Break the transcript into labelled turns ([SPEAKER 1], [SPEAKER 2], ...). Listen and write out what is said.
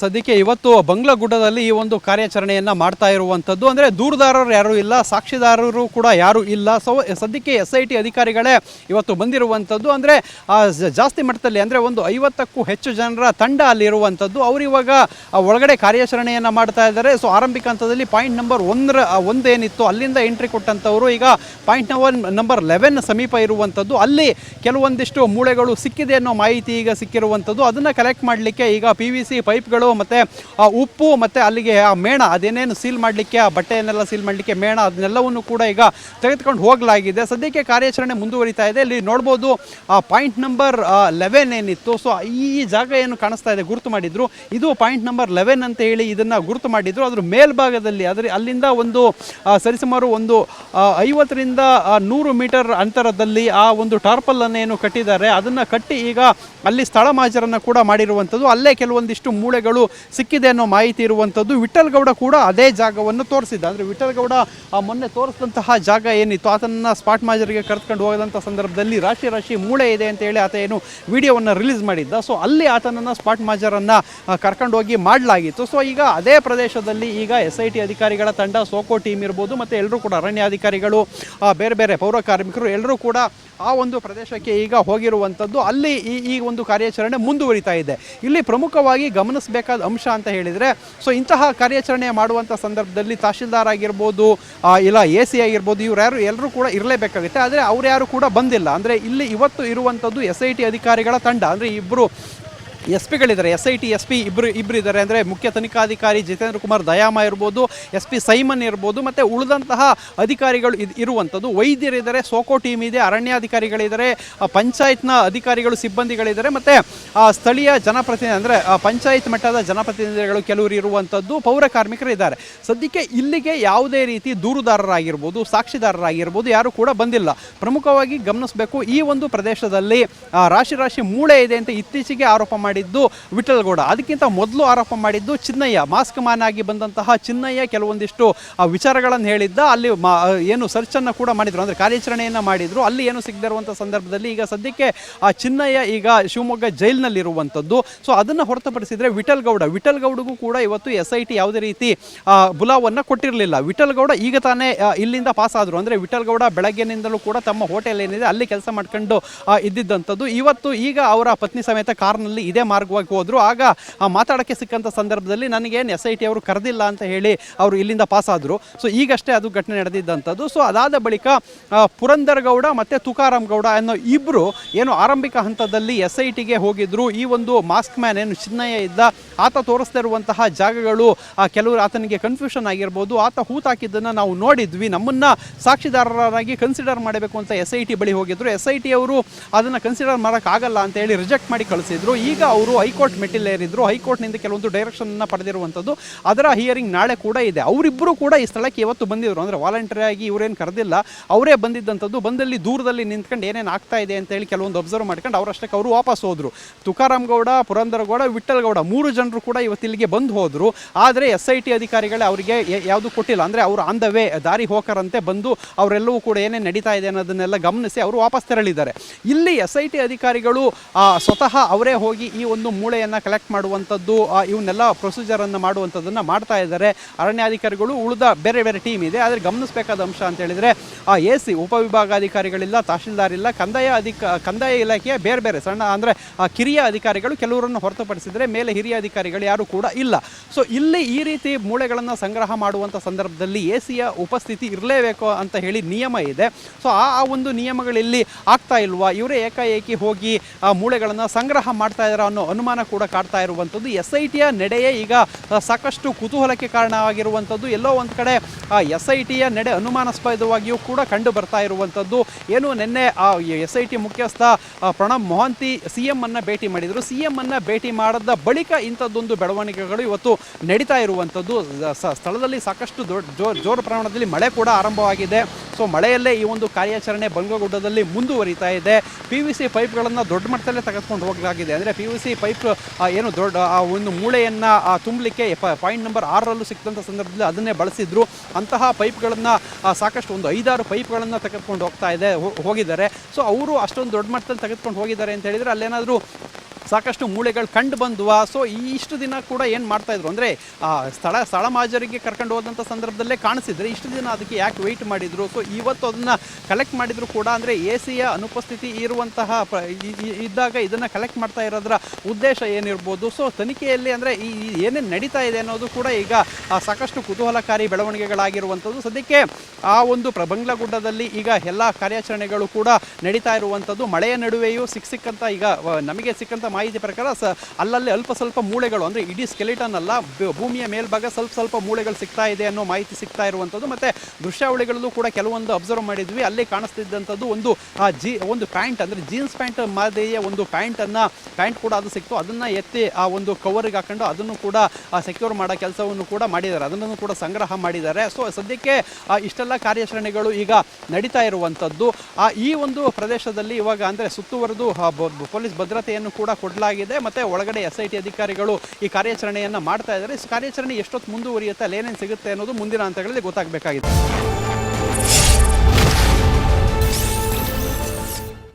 [SPEAKER 1] ಸದ್ಯಕ್ಕೆ ಇವತ್ತು ಬಂಗ್ಲಗುಡ್ಡದಲ್ಲಿ ಈ ಒಂದು ಕಾರ್ಯಾಚರಣೆಯನ್ನ ಮಾಡ್ತಾ ಇರುವಂತದ್ದು ಅಂದ್ರೆ ದೂರದಾರರು ಯಾರು ಇಲ್ಲ, ಸಾಕ್ಷಿದಾರರು ಕೂಡ ಯಾರು ಇಲ್ಲ. ಸೊ ಸದ್ಯಕ್ಕೆ ಎಸ್ ಐ ಟಿ ಅಧಿಕಾರಿಗಳೇ ಇವತ್ತು ಬಂದಿರುವಂತದ್ದು ಅಂದ್ರೆ ಜಾಸ್ತಿ ಮಟ್ಟದಲ್ಲಿ ಅಂದ್ರೆ ಒಂದು ಐವತ್ತಕ್ಕೂ ಹೆಚ್ಚು ಜನರ ತಂಡ ಅಲ್ಲಿರುವಂತದ್ದು ಅವರು ಇವಾಗ ಒಳಗಡೆ ಕಾರ್ಯಾಚರಣೆಯನ್ನ ಮಾಡ್ತಾ ಇದ್ದಾರೆ. ಸೊ ಆರಂಭಿಕ ಹಂತದಲ್ಲಿ ಪಾಯಿಂಟ್ ನಂಬರ್ ಒಂದ್ರ ಒಂದೇನಿತ್ತು. ಅಲ್ಲಿಂದ ಎಂಟ್ರಿ ಕೊಟ್ಟಂತವರು ಈಗ ಪಾಯಿಂಟ್ ನಂಬರ್ ನಂಬರ್ ಲೆವೆನ್ ಸಮೀಪ ಇರುವಂತದ್ದು ಅಲ್ಲಿ ಕೆಲವೊಂದಿಷ್ಟು ಮೂಳೆಗಳು ಸಿಕ್ಕಿದೆ ಅನ್ನೋ ಮಾಹಿತಿ ಈಗ ಸಿಕ್ಕಿರುವಂಥದ್ದು. ಅದನ್ನ ಕಲೆಕ್ಟ್ ಮಾಡಲಿಕ್ಕೆ ಈಗ ಪಿ ವಿ ಸಿ ಪೈಪ್ಗಳು ಮತ್ತು ಉಪ್ಪು ಮತ್ತು ಅಲ್ಲಿಗೆ ಆ ಮೇಣ, ಅದೇನೇನು ಸೀಲ್ ಮಾಡಲಿಕ್ಕೆ, ಆ ಬಟ್ಟೆಯನ್ನೆಲ್ಲ ಸೀಲ್ ಮಾಡಲಿಕ್ಕೆ ಮೇಣ, ಅದನ್ನೆಲ್ಲವನ್ನು ಕೂಡ ಈಗ ತೆಗೆದುಕೊಂಡು ಹೋಗಲಾಗಿದೆ. ಸದ್ಯಕ್ಕೆ ಕಾರ್ಯಾಚರಣೆ ಮುಂದುವರಿತಾ ಇದೆ. ಇಲ್ಲಿ ನೋಡ್ಬೋದು, ಆ ಪಾಯಿಂಟ್ ನಂಬರ್ ಲೆವೆನ್ ಏನಿತ್ತು. ಸೊ ಈ ಜಾಗ ಏನು ಕಾಣಿಸ್ತಾ ಇದೆ ಗುರುತು ಮಾಡಿದ್ರು. ಇದು ಪಾಯಿಂಟ್ ನಂಬರ್ ಲೆವೆನ್ ಅಂತ ಹೇಳಿ ಇದನ್ನು ಗುರುತು ಮಾಡಿದ್ರು. ಅದ್ರ ಮೇಲ್ಭಾಗದಲ್ಲಿ, ಅದರ ಅಲ್ಲಿಂದ ಒಂದು ಸರಿಸುಮಾರು ಒಂದು ಐವತ್ತರಿಂದ ನೂರು ಮೀಟರ್ ಅಂತರದಲ್ಲಿ ಆ ಒಂದು ಟಾರ್ಪಲ್ ಏನು ಕಟ್ಟಿದ್ದಾರೆ. ಅದನ್ನ ಕಟ್ಟಿ ಈಗ ಅಲ್ಲಿ ಸ್ಥಳ ಮಾಜರನ್ನ ಕೂಡ ಮಾಡಿರುವಂಥದ್ದು. ಅಲ್ಲೇ ಕೆಲವೊಂದಿಷ್ಟು ಮೂಳೆಗಳು ಸಿಕ್ಕಿದೆ ಅನ್ನೋ ಮಾಹಿತಿ ಇರುವಂಥದ್ದು. ವಿಠಲ್ಗೌಡ ಕೂಡ ಅದೇ ಜಾಗವನ್ನು ತೋರಿಸಿದ್ದ. ಅಂದರೆ ವಿಠಲ್ಗೌಡ ಮೊನ್ನೆ ತೋರಿಸಿದಂತಹ ಜಾಗ ಏನಿತ್ತು? ಆತನನ್ನು ಸ್ಪಾಟ್ ಮಾಜರಿಗೆ ಕರೆದುಕೊಂಡು ಹೋದಂಥ ಸಂದರ್ಭದಲ್ಲಿ ರಾಶಿ ರಾಶಿ ಮೂಳೆ ಇದೆ ಅಂತ ಹೇಳಿ ಆತ ಏನು ವಿಡಿಯೋವನ್ನು ರಿಲೀಸ್ ಮಾಡಿದ್ದ. ಸೊ ಅಲ್ಲಿ ಆತನನ್ನು ಸ್ಪಾಟ್ ಮಾಜರನ್ನು ಕರ್ಕೊಂಡು ಹೋಗಿ ಮಾಡಲಾಗಿತ್ತು. ಸೊ ಈಗ ಅದೇ ಪ್ರದೇಶದಲ್ಲಿ ಈಗ ಎಸ್ ಐ ಟಿ ಅಧಿಕಾರಿಗಳ ತಂಡ ಸೋಕೋ ಟೀಮ್ ಇರ್ಬೋದು ಮತ್ತು ಎಲ್ಲರೂ ಕೂಡ ಅರಣ್ಯಾಧಿಕಾರಿಗಳು ಆ, ಬೇರೆ ಬೇರೆ ಪೌರ ಕಾರ್ಮಿಕರು ಎಲ್ಲರೂ ಕೂಡ ಆ ಒಂದು ಪ್ರದೇಶಕ್ಕೆ ಈಗ ಹೋಗಿರುವಂಥದ್ದು. ಅಲ್ಲಿ ಈ ಈ ಒಂದು ಕಾರ್ಯಾಚರಣೆ ಮುಂದುವರಿತಾ ಇದೆ. ಇಲ್ಲಿ ಪ್ರಮುಖವಾಗಿ ಗಮನಿಸಬೇಕಾದ ಅಂಶ ಅಂತ ಹೇಳಿದರೆ ಸೊ ಇಂತಹ ಕಾರ್ಯಾಚರಣೆ ಮಾಡುವಂಥ ಸಂದರ್ಭದಲ್ಲಿ ತಹಶೀಲ್ದಾರ್ ಆಗಿರ್ಬೋದು ಇಲ್ಲ ಎ ಸಿ ಆಗಿರ್ಬೋದು, ಇವ್ರು ಯಾರು ಎಲ್ಲರೂ ಕೂಡ ಇರಲೇಬೇಕಾಗುತ್ತೆ. ಆದರೆ ಅವ್ರು ಯಾರು ಕೂಡ ಬಂದಿಲ್ಲ. ಅಂದರೆ ಇಲ್ಲಿ ಇವತ್ತು ಇರುವಂಥದ್ದು ಎಸ್ ಐ ಟಿ ಅಧಿಕಾರಿಗಳ ತಂಡ. ಅಂದರೆ ಇಬ್ಬರು S ಪಿಗಳಿದ್ದಾರೆ. S I T, S P ಇಬ್ಬರು ಇಬ್ಬರು ಇದ್ದಾರೆ ಅಂದರೆ ಮುಖ್ಯ ತನಿಖಾಧಿಕಾರಿ ಜಿತೇಂದ್ರ ಕುಮಾರ್ ದಯಾಮ ಇರ್ಬೋದು, ಎಸ್ ಪಿ ಸೈಮನ್ ಇರ್ಬೋದು, ಮತ್ತು ಉಳಿದಂತಹ ಅಧಿಕಾರಿಗಳು ಇದು ಇರುವಂಥದ್ದು. ವೈದ್ಯರಿದ್ದಾರೆ, ಸೋಕೋ ಟೀಮ್ ಇದೆ, ಅರಣ್ಯಾಧಿಕಾರಿಗಳಿದ್ದಾರೆ ಪಂಚಾಯತ್ನ ಅಧಿಕಾರಿಗಳು, ಸಿಬ್ಬಂದಿಗಳಿದ್ದಾರೆ, ಮತ್ತು ಸ್ಥಳೀಯ ಜನಪ್ರತಿನಿಧಿ ಅಂದರೆ ಪಂಚಾಯತ್ ಮಟ್ಟದ ಜನಪ್ರತಿನಿಧಿಗಳು ಕೆಲವರು ಇರುವಂಥದ್ದು ಪೌರ ಕಾರ್ಮಿಕರು ಇದ್ದಾರೆ ಸದ್ಯಕ್ಕೆ ಇಲ್ಲಿಗೆ ಯಾವುದೇ ರೀತಿ ದೂರುದಾರರಾಗಿರ್ಬೋದು, ಸಾಕ್ಷಿದಾರರಾಗಿರ್ಬೋದು ಯಾರು ಕೂಡ ಬಂದಿಲ್ಲ. ಪ್ರಮುಖವಾಗಿ ಗಮನಿಸಬೇಕು, ಈ ಒಂದು ಪ್ರದೇಶದಲ್ಲಿ ರಾಶಿ ರಾಶಿ ಮೂಳೆ ಇದೆ ಅಂತ ಇತ್ತೀಚೆಗೆ ಆರೋಪ ಮಾಡಿದ್ದು ವಿಠಲ್ಗೌಡ ಅದಕ್ಕಿಂತ ಮೊದಲು ಆರೋಪ ಮಾಡಿದ್ದು ಚಿನ್ನಯ್ಯ. ಮಾಸ್ಕ್ ಮ್ಯಾನ್ ಆಗಿ ಬಂದಂತಹ ಚಿನ್ನಯ್ಯ ಕೆಲವೊಂದಿಷ್ಟು ವಿಚಾರಗಳನ್ನು ಹೇಳಿದ್ದ. ಅಲ್ಲಿ, ಮಾ ಏನು ಸರ್ಚನ್ನು ಕೂಡ ಮಾಡಿದ್ರು. ಅಂದರೆ ಕಾರ್ಯಾಚರಣೆಯನ್ನು ಮಾಡಿದರು. ಅಲ್ಲಿ ಏನು ಸಿಗದಿರುವಂಥ ಸಂದರ್ಭದಲ್ಲಿ ಈಗ ಸದ್ಯಕ್ಕೆ, ಆ, ಚಿನ್ನಯ್ಯ ಈಗ ಶಿವಮೊಗ್ಗ ಜೈಲಿನಲ್ಲಿರುವಂಥದ್ದು. ಸೊ, ಅದನ್ನು ಹೊರತುಪಡಿಸಿದರೆ ವಿಠಲ್ಗೌಡ ವಿಠಲ್ಗೌಡಗೂ ವಿಠಲ್ ಕೂಡ ಇವತ್ತು ಎಸ್ ಐ ಟಿ ಯಾವುದೇ ರೀತಿ ಬುಲಾವನ್ನು ಕೊಟ್ಟಿರಲಿಲ್ಲ. ವಿಠಲ್ಗೌಡ ಈಗ ತಾನೇ ಇಲ್ಲಿಂದ ಪಾಸ್ ಆದರು. ಅಂದರೆ ವಿಠಲ್ಗೌಡ ಬೆಳಗ್ಗೆನಿಂದಲೂ ಕೂಡ ತಮ್ಮ ಹೋಟೆಲ್ ಏನಿದೆ, ಅಲ್ಲಿ ಕೆಲಸ ಮಾಡ್ಕೊಂಡು ಇದ್ದಿದ್ದಂಥದ್ದು. ಇವತ್ತು ಈಗ ಅವರ ಪತ್ನಿ ಸಮೇತ ಕಾರ್ನಲ್ಲಿ ಇದೇ. ಮಾರ್ಗವಾಗಿ ಹೋದರು. ಆಗ ಆ, ಮಾತಾಡೋಕ್ಕೆ ಸಿಕ್ಕಂಥ ಸಂದರ್ಭದಲ್ಲಿ ನನಗೇನು ಎಸ್ ಐ ಟಿ ಅವರು ಕರೆದಿಲ್ಲ ಅಂತ ಹೇಳಿ ಅವರು ಇಲ್ಲಿಂದ ಪಾಸ್ ಆದರು. ಸೊ ಈಗಷ್ಟೇ ಅದು ಘಟನೆ ನಡೆದಿದ್ದಂಥದ್ದು ಸೊ ಅದಾದ ಬಳಿಕ ಪುರಂದರ್ ಗೌಡ ಮತ್ತು ತುಕಾರಾಮ್ ಗೌಡ ಅನ್ನೋ ಇಬ್ಬರು ಏನು ಆರಂಭಿಕ ಹಂತದಲ್ಲಿ ಎಸ್ ಐ ಟಿಗೆ ಹೋಗಿದ್ರು. ಈ ಒಂದು ಮಾಸ್ಕ್ ಮ್ಯಾನ್ ಏನು ಚಿನ್ನಯ್ಯ ಇದ್ದ ಆತ ತೋರಿಸ್ತಾ ಇರುವಂತಹ ಜಾಗಗಳು ಕೆಲವರು ಆತನಿಗೆ ಕನ್ಫ್ಯೂಷನ್ ಆಗಿರ್ಬೋದು. ಆತ ಹೂತಾಕಿದ್ದನ್ನು ನಾವು ನೋಡಿದ್ವಿ. ನಮ್ಮನ್ನ ಸಾಕ್ಷಿದಾರರಾಗಿ ಕನ್ಸಿಡರ್ ಮಾಡಬೇಕು ಅಂತ ಎಸ್ ಐ ಟಿ ಬಳಿ ಹೋಗಿದ್ರು. ಎಸ್ ಐ ಟಿ ಅವರು ಅದನ್ನು ಕನ್ಸಿಡರ್ ಮಾಡೋಕ್ಕಾಗಲ್ಲ ಅಂತ ಹೇಳಿ ರಿಜೆಕ್ಟ್ ಮಾಡಿ ಕಳಿಸಿದ್ರು. ಈಗ ಅವರು ಹೈಕೋರ್ಟ್ ಮೆಟ್ಟಿಲೇರಿದ್ರು. ಹೈಕೋರ್ಟ್ನಿಂದ ಕೆಲವೊಂದು ಡೈರೆಕ್ಷನ್ನ ಪಡೆದಿರುವಂಥದ್ದು. ಅದರ ಹಿಯರಿಂಗ್ ನಾಳೆ ಕೂಡ ಇದೆ. ಅವರಿಬ್ಬರು ಕೂಡ ಈ ಸ್ಥಳಕ್ಕೆ ಇವತ್ತು ಬಂದಿದ್ರು. ಅಂದರೆ ಆಗಿ ಇವರೇನು ಕರೆದಿಲ್ಲ. ಅವರೇ ಬಂದಿದ್ದಂಥದ್ದು. ಬಂದಲ್ಲಿ ದೂರದಲ್ಲಿ ನಿಂತ್ಕೊಂಡು ಏನೇನು ಆಗ್ತಾ ಇದೆ ಅಂತ ಹೇಳಿ ಕೆಲವೊಂದು ಅಬ್ಸರ್ವ್ ಮಾಡ್ಕೊಂಡು ಅವರಷ್ಟಕ್ಕೆ ಅವರು ವಾಪಸ್ ಹೋದರು. ತುಕಾರಾಮ್ ಗೌಡ ಪುರಂದರ ಗೌಡ ವಿಠಲ್ ಗೌಡ ಮೂರು ಜನರು ಕೂಡ ಇವತ್ತು ಇಲ್ಲಿಗೆ ಬಂದು ಹೋದರು. ಆದರೆ ಎಸ್ ಐ ಟಿ ಅಧಿಕಾರಿಗಳೇ ಅವರಿಗೆ ಯಾವುದು ಕೊಟ್ಟಿಲ್ಲ. ಅಂದರೆ ಅವರು ಆನ್ ದ ವೇ ದಾರಿ ಹೋಕರಂತೆ ಬಂದು ಅವರೆಲ್ಲವೂ ಕೂಡ ಏನೇ ನಡೀತಾ ಇದೆ ಅನ್ನೋದನ್ನೆಲ್ಲ ಗಮನಿಸಿ ಅವರು ವಾಪಸ್ ತೆರಳಿದ್ದಾರೆ. ಇಲ್ಲಿ ಎಸ್ ಐ ಟಿ ಅಧಿಕಾರಿಗಳು ಸ್ವತಃ ಅವರೇ ಹೋಗಿ ಒಂದು ಮೂಳೆಯನ್ನು ಕಲೆಕ್ಟ್ ಮಾಡುವಂಥದ್ದು ಇವನ್ನೆಲ್ಲ ಪ್ರೊಸೀಜರನ್ನು ಮಾಡುವಂಥದ್ದನ್ನು ಮಾಡ್ತಾ ಇದ್ದಾರೆ. ಅರಣ್ಯಾಧಿಕಾರಿಗಳು ಉಳಿದ ಬೇರೆ ಬೇರೆ ಟೀಮ್ ಇದೆ. ಆದರೆ ಗಮನಿಸಬೇಕಾದ ಅಂಶ ಅಂತ ಹೇಳಿದರೆ, ಆ, ಎ ಸಿ ಉಪವಿಭಾಗಾಧಿಕಾರಿಗಳಿಲ್ಲ ತಹಶೀಲ್ದಾರ್ ಇಲ್ಲ, ಕಂದಾಯ ಅಧಿಕ, ಕಂದಾಯ ಇಲಾಖೆಯ ಬೇರೆ ಬೇರೆ ಸಣ್ಣ, ಅಂದರೆ ಕಿರಿಯ ಅಧಿಕಾರಿಗಳು ಕೆಲವರನ್ನು ಹೊರತುಪಡಿಸಿದರೆ ಮೇಲೆ ಹಿರಿಯ ಅಧಿಕಾರಿಗಳು ಯಾರು ಕೂಡ ಇಲ್ಲ. ಸೊ ಇಲ್ಲಿ ಈ ರೀತಿ ಮೂಳೆಗಳನ್ನು ಸಂಗ್ರಹ ಮಾಡುವಂಥ ಸಂದರ್ಭದಲ್ಲಿ ಎ ಸಿಯ ಉಪಸ್ಥಿತಿ ಇರಲೇಬೇಕು ಅಂತ ಹೇಳಿ ನಿಯಮ ಇದೆ. ಸೊ ಆ ಒಂದು ನಿಯಮಗಳಿಲ್ಲಿ ಆಗ್ತಾ ಇಲ್ವಾ? ಇವರೇ ಏಕಾಏಕಿ ಹೋಗಿ, ಆ, ಮೂಳೆಗಳನ್ನು ಸಂಗ್ರಹ ಮಾಡ್ತಾ ಇದ್ದಾರೆ ಅನ್ನೋ ಅನುಮಾನ ಕೂಡ ಕಾಡ್ತಾ ಇರುವಂಥದ್ದು. ಎಸ್ ಐ ಟಿಯ ನಡೆಯೇ ಈಗ ಸಾಕಷ್ಟು ಕುತೂಹಲಕ್ಕೆ ಕಾರಣವಾಗಿರುವಂಥದ್ದು. ಎಲ್ಲೋ ಒಂದು ಕಡೆ ಎಸ್ ಐ ಟಿಯ ನಡೆ ಅನುಮಾನಾಸ್ಪದವಾಗಿಯೂ ಕೂಡ ಕಂಡು ಬರ್ತಾ ಇರುವಂಥದ್ದು. ಏನು ನಿನ್ನೆ ಆ ಎಸ್ ಐ ಟಿ ಮುಖ್ಯಸ್ಥ ಆ, ಪ್ರಣಬ್ ಮೊಹಂತಿ ಸಿ ಎಂ ಅನ್ನ ಭೇಟಿ ಮಾಡಿದರು. ಸಿ ಎಂ ಅನ್ನ ಭೇಟಿ ಮಾಡಿದ ಬಳಿಕ ಇಂಥದ್ದೊಂದು ಬೆಳವಣಿಗೆಗಳು ಇವತ್ತು ನಡೀತಾ ಇರುವಂಥದ್ದು. ಸ್ಥಳದಲ್ಲಿ ಸಾಕಷ್ಟು ದೊಡ್ಡ ಜೋರ್ ಜೋರು ಪ್ರಮಾಣದಲ್ಲಿ ಮಳೆ ಕೂಡ ಆರಂಭವಾಗಿದೆ. ಸೊ ಮಳೆಯಲ್ಲೇ ಈ ಒಂದು ಕಾರ್ಯಾಚರಣೆ ಬಂಗಗುಡ್ಡದಲ್ಲಿ ಮುಂದುವರಿತಾ ಇದೆ. ಪಿ ವಿ ಸಿ ಪೈಪ್ಗಳನ್ನು ದೊಡ್ಡ ಮಟ್ಟದಲ್ಲೇ ತೆಗೆದುಕೊಂಡು ಹೋಗಲಾಗಿದೆ. ಅಂದರೆ ಪಿ ವಿ ಸಿ ಪೈಪ್ ಏನು ದೊಡ್ಡ, ಆ, ಒಂದು ಮೂಳೆಯನ್ನು ತುಂಬಲಿಕ್ಕೆ ಪಾಯಿಂಟ್ ನಂಬರ್ ಆರರಲ್ಲೂ ಸಿಕ್ಕಿದಂಥ ಸಂದರ್ಭದಲ್ಲಿ ಅದನ್ನೇ ಬಳಸಿದ್ರು. ಅಂತಹ ಪೈಪ್ಗಳನ್ನು ಸಾಕಷ್ಟು ಒಂದು ಐದಾರು ಪೈಪ್ಗಳನ್ನು ತೆಗೆದುಕೊಂಡು ಹೋಗ್ತಾ ಇದೆ ಹೋಗಿದ್ದಾರೆ. ಸೊ, ಅವರು ಅಷ್ಟೊಂದು ದೊಡ್ಡ ಮಟ್ಟದಲ್ಲಿ ತೆಗೆದುಕೊಂಡು ಹೋಗಿದ್ದಾರೆ ಅಂತ ಹೇಳಿದರೆ ಅಲ್ಲೇನಾದರೂ ಸಾಕಷ್ಟು ಮೂಳೆಗಳು ಕಂಡು ಬಂದ್ವ? ಸೊ ಇಷ್ಟು ದಿನ ಕೂಡ ಏನು ಮಾಡ್ತಾ ಇದ್ರು? ಅಂದರೆ ಸ್ಥಳ ಸ್ಥಳ ಮಾಜರಿಗೆ ಕರ್ಕೊಂಡು ಹೋದಂಥ ಸಂದರ್ಭದಲ್ಲೇ ಕಾಣಿಸಿದ್ರೆ ಇಷ್ಟು ದಿನ ಅದಕ್ಕೆ ಯಾಕೆ ವೆಯ್ಟ್ ಮಾಡಿದರು? ಸೊ ಇವತ್ತು ಅದನ್ನು ಕಲೆಕ್ಟ್ ಮಾಡಿದ್ರು ಕೂಡ ಅಂದರೆ ಎ ಸಿಯ ಅನುಪಸ್ಥಿತಿ ಇರುವಂತಹ ಇದ್ದಾಗ ಇದನ್ನು ಕಲೆಕ್ಟ್ ಮಾಡ್ತಾ ಇರೋದ್ರ ಉದ್ದೇಶ ಏನಿರ್ಬೋದು? ಸೊ ತನಿಖೆಯಲ್ಲಿ ಅಂದರೆ ಈ ಏನೇನು ನಡೀತಾ ಇದೆ ಅನ್ನೋದು ಕೂಡ ಈಗ ಸಾಕಷ್ಟು ಕುತೂಹಲಕಾರಿ ಬೆಳವಣಿಗೆಗಳಾಗಿರುವಂಥದ್ದು ಸದ್ಯಕ್ಕೆ ಆ ಒಂದು ಪ್ರಬಂಗ್ಲ ಗುಡ್ಡದಲ್ಲಿ ಈಗ ಎಲ್ಲ ಕಾರ್ಯಾಚರಣೆಗಳು ಕೂಡ ನಡೀತಾ ಇರುವಂಥದ್ದು ಮಳೆಯ ನಡುವೆಯೂ ಸಿಕ್ಕ ಸಿಕ್ಕಂಥ ಈಗ ನಮಗೆ ಸಿಕ್ಕಂತ ಮಾಹಿತಿ ಪ್ರಕಾರ ಸ ಅಲ್ಲಲ್ಲಿ ಅಲ್ಪ ಸ್ವಲ್ಪ ಮೂಳೆಗಳು, ಅಂದರೆ ಇಡೀ ಸ್ಕೆಲಿಟನ್ ಅಲ್ಲ ಭೂಮಿಯ ಮೇಲ್ಭಾಗ ಸ್ವಲ್ಪ ಸ್ವಲ್ಪ ಮೂಳೆಗಳು ಸಿಗ್ತಾ ಇದೆ ಅನ್ನೋ ಮಾಹಿತಿ ಸಿಗ್ತಾ ಇರುವಂಥದ್ದು. ಮತ್ತು ದೃಶ್ಯಾವಳಿಗಳಲ್ಲೂ ಕೂಡ ಕೆಲವೊಂದು ಅಬ್ಸರ್ವ್ ಮಾಡಿದ್ವಿ. ಅಲ್ಲಿ ಕಾಣಿಸ್ತಿದ್ದಂಥದ್ದು ಒಂದು ಜಿ, ಒಂದು ಪ್ಯಾಂಟ್, ಅಂದರೆ ಜೀನ್ಸ್ ಪ್ಯಾಂಟ್ ಮಾದರಿಯ ಒಂದು ಪ್ಯಾಂಟನ್ನು ಪ್ಯಾಂಟ್ ಕೂಡ ಅದು ಸಿಕ್ತು. ಅದನ್ನು ಎತ್ತಿ ಆ ಒಂದು ಕವರಿಗೆ ಹಾಕೊಂಡು ಅದನ್ನು ಕೂಡ ಸೆಕ್ಯೂರ್ ಮಾಡೋ ಕೆಲಸವನ್ನು ಕೂಡ ಮಾಡಿದ್ದಾರೆ. ಅದನ್ನು ಕೂಡ ಸಂಗ್ರಹ ಮಾಡಿದ್ದಾರೆ. ಸೊ ಸದ್ಯಕ್ಕೆ ಇಷ್ಟೆಲ್ಲ ಕಾರ್ಯಾಚರಣೆಗಳು ಈಗ ನಡೀತಾ ಇರುವಂಥದ್ದು. ಆ, ಈ ಒಂದು ಪ್ರದೇಶದಲ್ಲಿ ಇವಾಗ ಅಂದರೆ ಸುತ್ತುವರೆದು ಪೊಲೀಸ್ ಭದ್ರತೆಯನ್ನು ಕೂಡ ಕೊಡಲಾಗಿದೆ. ಮತ್ತು ಒಳಗಡೆ ಎಸ್ ಐ ಟಿ ಅಧಿಕಾರಿಗಳು ಈ ಕಾರ್ಯಾಚರಣೆಯನ್ನು ಮಾಡ್ತಾ ಇದ್ದಾರೆ. ಕಾರ್ಯಾಚರಣೆ ಎಷ್ಟೊತ್ತು ಮುಂದುವರಿಯುತ್ತೆ ಅಲ್ಲಿ ಏನೇನು ಸಿಗುತ್ತೆ ಅನ್ನೋದು ಮುಂದಿನ ಹಂತಗಳಲ್ಲಿ ಗೊತ್ತಾಗಬೇಕಾಗಿದೆ.